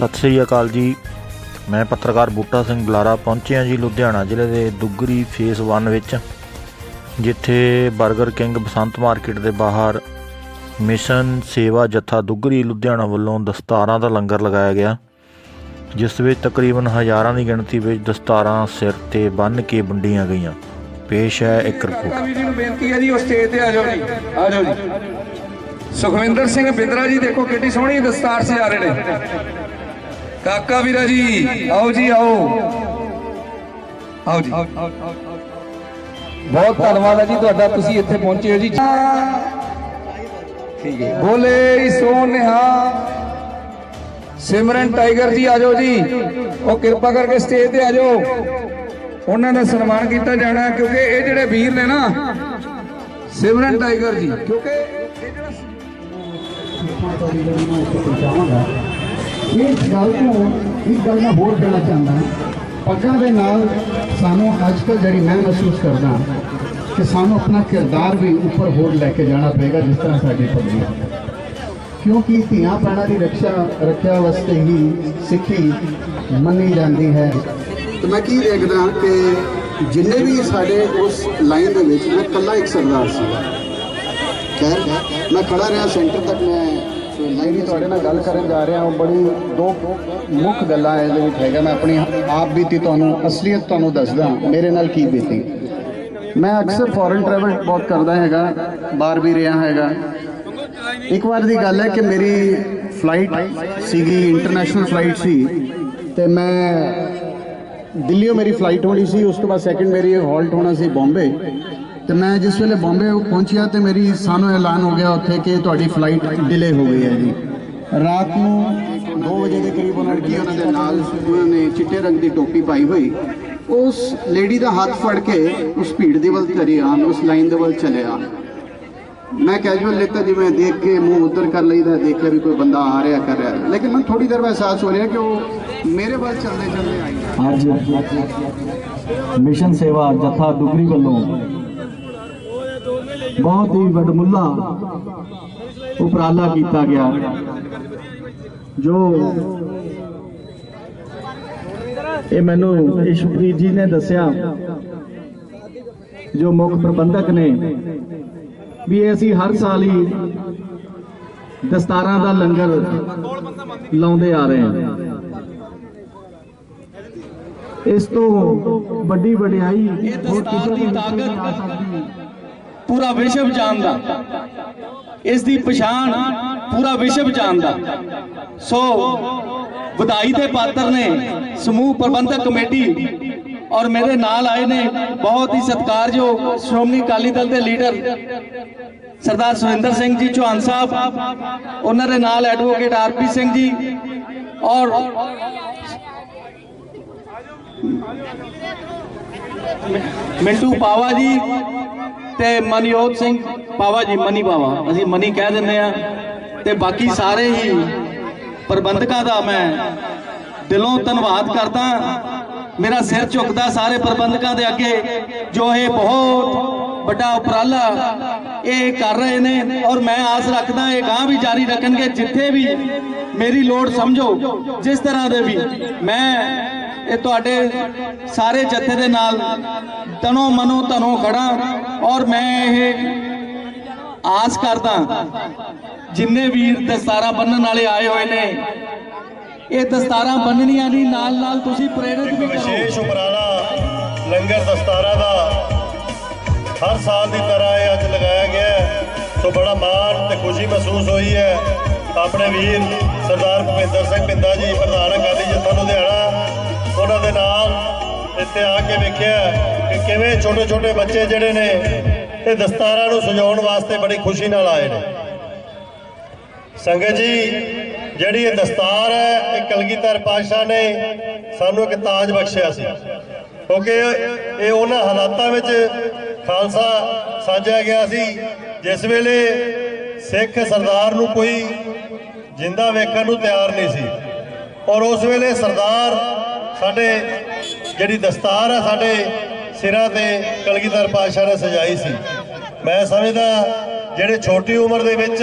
ਸਤਿ ਸ੍ਰੀ ਅਕਾਲ ਜੀ। ਮੈਂ ਪੱਤਰਕਾਰ ਬੂਟਾ ਸਿੰਘ ਬੁਲਾਰਾ ਪਹੁੰਚਿਆ ਜੀ ਲੁਧਿਆਣਾ ਜ਼ਿਲ੍ਹੇ ਦੇ ਦੁੱਗਰੀ ਫੇਸ 1 ਵਿੱਚ, ਜਿੱਥੇ 버ਗਰ ਕਿੰਗ ਬਸੰਤ ਮਾਰਕੀਟ ਦੇ ਬਾਹਰ ਮਿਸ਼ਨ ਸੇਵਾ ਜਥਾ ਦੁੱਗਰੀ ਲੁਧਿਆਣਾ ਵੱਲੋਂ ਦਸਤਾਰਾਂ ਦਾ ਲੰਗਰ ਲਗਾਇਆ ਗਿਆ, ਜਿਸ ਵਿੱਚ ਤਕਰੀਬਨ ਹਜ਼ਾਰਾਂ ਦੀ ਗਿਣਤੀ ਵਿੱਚ ਦਸਤਾਰਾਂ ਸਿਰ ਤੇ ਬੰਨ੍ਹ ਕੇ ਵੰਡੀਆਂ ਗਈਆਂ। ਪੇਸ਼ ਹੈ ਇੱਕ ਰਿਪੋਰਟ। ਜੀ ਨੂੰ ਬੇਨਤੀ ਹੈ ਜੀ, ਉਹ ਸਟੇਜ ਤੇ ਆ ਜਾਓ ਜੀ। ਆ ਜਾਓ ਜੀ। ਸੁਖਵਿੰਦਰ ਸਿੰਘ ਬਿੰਦਰਾ ਜੀ, ਦੇਖੋ ਕਿੱਡੀ ਸੋਹਣੀ ਦਸਤਾਰ ਸਜਾ ਰਹੇ ਨੇ। ਕਾਕਾ ਵੀਰਾ ਜੀ ਆਓ ਜੀ ਆਓ। ਆਓ ਜੀ। ਬਹੁਤ ਧੰਨਵਾਦ ਹੈ ਜੀ ਤੁਹਾਡਾ ਤੁਸੀਂ ਇੱਥੇ ਪਹੁੰਚੇ ਹੋ ਜੀ। ਠੀਕ ਹੈ। ਬੋਲੇ ਸੋ ਨਿਹਾ। ਸਿਮਰਨ ਟਾਈਗਰ ਜੀ ਆ ਜਾਓ ਜੀ। ਉਹ ਕਿਰਪਾ ਕਰਕੇ ਸਟੇਜ ਤੇ ਆ ਜਾਓ। ਉਹਨਾਂ ਦਾ ਸਨਮਾਨ ਕੀਤਾ ਜਾਣਾ ਕਿਉਂਕਿ ਇਹ ਜਿਹੜੇ ਵੀਰ ਨੇ ਨਾ ਸਿਮਰਨ ਟਾਈਗਰ ਜੀ। ਕਿਉਂਕਿ ਇਹ ਜਿਹੜਾ ਇਸ ਗੱਲ ਤੋਂ ਇੱਕ ਗੱਲ ਮੈਂ ਹੋਰ ਕਹਿਣਾ ਚਾਹੁੰਦਾ ਪੱਗਾਂ ਦੇ ਨਾਲ ਸਾਨੂੰ ਅੱਜ ਕੱਲ੍ਹ ਜਿਹੜੀ ਮੈਂ ਮਹਿਸੂਸ ਕਰਦਾ ਕਿ ਸਾਨੂੰ ਆਪਣਾ ਕਿਰਦਾਰ ਵੀ ਉੱਪਰ ਹੋਰ ਲੈ ਕੇ ਜਾਣਾ ਪਏਗਾ ਜਿਸ ਤਰ੍ਹਾਂ ਸਾਡੀ ਪੱਗਾਂ ਕਿਉਂਕਿ ਧੀਆਂ ਭੈਣਾਂ ਦੀ ਰੱਖਿਆ ਰੱਖਿਆ ਵਾਸਤੇ ਹੀ ਸਿੱਖੀ ਮੰਨੀ ਜਾਂਦੀ ਹੈ। ਤੇ ਮੈਂ ਕੀ ਦੇਖਦਾ ਕਿ ਜਿੰਨੇ ਵੀ ਸਾਡੇ ਉਸ ਲਾਈਨ ਦੇ ਵਿੱਚ, ਮੈਂ ਇਕੱਲਾ ਇੱਕ ਸਰਦਾਰ ਸੀ। ਖੈਰ, ਮੈਂ ਖੜਾ ਰਿਹਾ ਸੈਂਟਰ ਤੱਕ, ਮੈਂ ਲਾਈਨ ਹੀ ਤੁਹਾਡੇ ਨਾਲ ਗੱਲ ਕਰਨ ਜਾ ਰਿਹਾ ਉਹ ਬੜੀ ਦੋ ਮੁੱਖ ਗੱਲਾਂ ਇਹਦੇ ਵਿੱਚ ਹੈਗਾ ਮੈਂ ਆਪਣੀ ਆਪ ਬੀਤੀ ਤੁਹਾਨੂੰ, ਅਸਲੀਅਤ ਤੁਹਾਨੂੰ ਦੱਸਦਾ ਮੇਰੇ ਨਾਲ ਕੀ ਬੀਤੀ? ਮੈਂ ਅਕਸਰ ਫੋਰਨ ਟਰੈਵਲ ਬਹੁਤ ਕਰਦਾ ਹੈਗਾ, ਬਾਹਰ ਵੀ ਰਿਹਾ ਹੈਗਾ। ਇੱਕ ਵਾਰ ਦੀ ਗੱਲ ਹੈ ਕਿ ਮੇਰੀ ਫਲਾਈਟ ਸੀਗੀ ਇੰਟਰਨੈਸ਼ਨਲ ਫਲਾਈਟ ਸੀ। ਤੇ ਮੈਂ ਦਿੱਲੀੋਂ ਮੇਰੀ ਫਲਾਈਟ ਹੋਣੀ ਸੀ। ਉਸ ਤੋਂ ਬਾਅਦ ਸੈਕਿੰਡ ਮੇਰੀ ਹਾਲਟ ਹੋਣਾ ਸੀ ਬੰਬੇ ਤੇ ਮੈਂ ਜਿਸ ਵੇਲੇ ਬੰਬੇ ਪਹੁੰਚਿਆ ਤੇ ਮੇਰੀ ਸਾਨੂੰ ਐਲਾਨ ਹੋ ਗਿਆ ਉੱਥੇ ਕਿ ਤੁਹਾਡੀ ਫਲਾਈਟ ਡਿਲੇ ਹੋ ਗਈ ਹੈ ਜੀ। ਰਾਤ ਨੂੰ 2 ਵਜੇ ਦੇ ਕਰੀਬ ਉਹਨਾਂ ਲੜਕੀ ਉਹਨਾਂ ਦੇ ਨਾਲ ਉਹਨਾਂ ਨੇ ਚਿੱਟੇ ਰੰਗ ਦੀ ਟੋਪੀ ਪਾਈ ਹੋਈ। ਉਸ ਲੇਡੀ ਦਾ ਹੱਥ ਫੜ ਕੇ ਉਸ ਭੀੜ ਦੇ ਵੱਲ ਤਰੇ ਉਸ ਲਾਈਨ ਦੇ ਵੱਲ ਚਲੇ ਆ ਮੈਂ ਕੈਜੂਅਲ ਲੈਤਾ ਜਿਵੇਂ ਦੇਖ ਕੇ ਮੂੰਹ ਉੱਧਰ ਕਰ ਲਈਦਾ, ਦੇਖਿਆ ਵੀ ਕੋਈ ਬੰਦਾ ਆ ਰਿਹਾ, ਕਰ ਰਿਹਾ। ਲੇਕਿਨ ਮੈਨੂੰ ਥੋੜੀ ਦੇਰ ਬਾਅਦ ਅਹਿਸਾਸ ਹੋ ਰਿਹਾ ਕਿ ਉਹ ਮੇਰੇ ਵੱਲ ਚੱਲਦੇ ਚੱਲਦੇ ਆਈ ਅੱਜ ਮਿਸ਼ਨ ਸੇਵਾ ਜਥਾ ਦੁਗਰੀ ਵੱਲੋਂ ਬਹੁਤ ਹੀ ਵੱਡਮੁੱਲਾ ਉਪਰਾਲਾ ਕੀਤਾ ਗਿਆ। ਜੋ ਇਹ ਮੈਨੂੰ ਇਸ਼ਪ੍ਰੀਤ ਜੀ ਨੇ ਦੱਸਿਆ, ਜੋ ਮੁੱਖ ਪ੍ਰਬੰਧਕ ਨੇ, ਵੀ ਅਸੀਂ ਹਰ ਸਾਲ ਹੀ ਦਸਤਾਰਾਂ ਦਾ ਲੰਗਰ ਲਾਉਂਦੇ ਆ ਰਹੇ ਹਾਂ। ਇਸ ਤੋਂ ਵੱਡੀ ਵਡਿਆਈ ਇਹ ਦਸਤਾਰ ਦੀ ਤਾਕਤ ਪੂਰਾ ਵਿਸ਼ਵ ਜਾਣਦਾ। ਇਸ ਦੀ ਪਛਾਣ ਪੂਰਾ ਵਿਸ਼ਵ ਜਾਣਦਾ। ਸੋ ਵਧਾਈ ਦੇ ਪਾਤਰ ਨੇ ਸਮੂਹ ਪ੍ਰਬੰਧਕ ਕਮੇਟੀ ਔਰ ਮੇਰੇ ਨਾਲ ਆਏ ਨੇ ਬਹੁਤ ਹੀ ਸਤਿਕਾਰਯੋਗ ਸ਼੍ਰੋਮਣੀ ਅਕਾਲੀ ਦਲ ਦੇ ਲੀਡਰ ਸਰਦਾਰ ਸੁਰਿੰਦਰ ਸਿੰਘ ਜੀ ਚੌਹਾਨ ਸਾਹਿਬ, ਉਹਨਾਂ ਦੇ ਨਾਲ ਐਡਵੋਕੇਟ ਆਰਪੀ ਸਿੰਘ ਜੀ ਔਰ ਮਿੰਟੂ ਪਾਵਾ ਜੀ ਤੇ ਮਨਯੋਤ ਸਿੰਘ ਪਾਵਾ ਜੀ, ਮਨੀ ਪਾਵਾ ਅਸੀਂ ਮਨੀ ਕਹਿ ਦਿੰਦੇ ਆ ਤੇ ਬਾਕੀ ਸਾਰੇ ਹੀ ਪ੍ਰਬੰਧਕਾਂ ਦਾ ਮੈਂ ਦਿਲੋਂ ਧੰਨਵਾਦ ਕਰਦਾ। ਮੇਰਾ ਸਿਰ ਝੁਕਦਾ ਸਾਰੇ ਪ੍ਰਬੰਧਕਾਂ ਦੇ ਅੱਗੇ, ਜੋ ਇਹ ਬਹੁਤ ਵੱਡਾ ਉਪਰਾਲਾ ਇਹ ਕਰ ਰਹੇ ਨੇ। ਔਰ ਮੈਂ ਆਸ ਰੱਖਦਾ ਇਹ ਗਾਂ ਵੀ ਜਾਰੀ ਰੱਖਣਗੇ, ਜਿੱਥੇ ਵੀ ਮੇਰੀ ਲੋੜ ਸਮਝੋ, ਜਿਸ ਤਰ੍ਹਾਂ ਦੇ ਵੀ। ਮੈਂ ਇਹ ਤੁਹਾਡੇ ਸਾਰੇ ਜਥੇ ਦੇ ਨਾਲ ਤਨੋ ਮਨੋ ਧਨੋ ਖੜਾ ਔਰ ਮੈਂ ਇਹ ਆਸ ਕਰਦਾ ਜਿੰਨੇ ਵੀਰ ਦਸਤਾਰਾਂ ਬੰਨਣ ਵਾਲੇ ਆਏ ਹੋਏ ਨੇ ਇਹ ਦਸਤਾਰਾਂ ਬੰਨਣੀਆਂ ਨਹੀਂ ਨਾਲ ਨਾਲ ਤੁਸੀਂ ਪ੍ਰੇਰਿਤ ਵੀ ਕਰੋ। ਵਿਸ਼ੇਸ਼ ਉਪਰਾਲਾ ਲੰਗਰ ਦਸਤਾਰਾ ਦਾ ਹਰ ਸਾਲ ਦੀ ਤਰ੍ਹਾਂ ਇਹ ਅੱਜ ਲਗਾਇਆ ਗਿਆ ਸੋ ਬੜਾ ਮਾਣ ਤੇ ਖੁਸ਼ੀ ਮਹਿਸੂਸ ਹੋਈ ਹੈ। ਆਪਣੇ ਵੀਰ ਸਰਦਾਰ ਭੁਪਿੰਦਰ ਸਿੰਘ ਪਿੰਦਾ ਜੀ ਪ੍ਰਧਾਨ ਇੱਥੇ ਆ ਕੇ ਵੇਖਿਆ ਕਿ ਕਿਵੇਂ ਛੋਟੇ ਛੋਟੇ ਬੱਚੇ ਜਿਹੜੇ ਨੇ ਇਹ ਦਸਤਾਰਾਂ ਨੂੰ ਸਜਾਉਣ ਵਾਸਤੇ ਬੜੀ ਖੁਸ਼ੀ ਨਾਲ ਆਏ ਨੇ। ਸੰਗਤ ਜੀ, ਜਿਹੜੀ ਇਹ ਦਸਤਾਰ ਹੈ, ਇਹ ਕਲਗੀਧਰ ਪਾਤਸ਼ਾਹ ਨੇ ਸਾਨੂੰ ਇੱਕ ਤਾਜ ਬਖਸ਼ਿਆ ਸੀ। ਕਿਉਂਕਿ ਇਹ ਉਹਨਾਂ ਹਾਲਾਤਾਂ ਵਿੱਚ ਖਾਲਸਾ ਸਾਜਿਆ ਗਿਆ ਸੀ, ਜਿਸ ਵੇਲੇ ਸਿੱਖ ਸਰਦਾਰ ਨੂੰ ਕੋਈ ਜਿੰਦਾ ਵੇਖਣ ਨੂੰ ਤਿਆਰ ਨਹੀਂ ਸੀ। ਔਰ ਉਸ ਵੇਲੇ ਸਰਦਾਰ ਸਾਡੇ ਜਿਹੜੀ ਦਸਤਾਰ ਹੈ ਸਾਡੇ ਸਿਰਾਂ ਤੇ ਕਲਗੀਧਰ ਪਾਤਸ਼ਾਹ ਨੇ ਸਜਾਈ ਸੀ। ਮੈਂ ਸਮਝਦਾ ਜਿਹੜੇ ਛੋਟੀ ਉਮਰ ਦੇ ਵਿੱਚ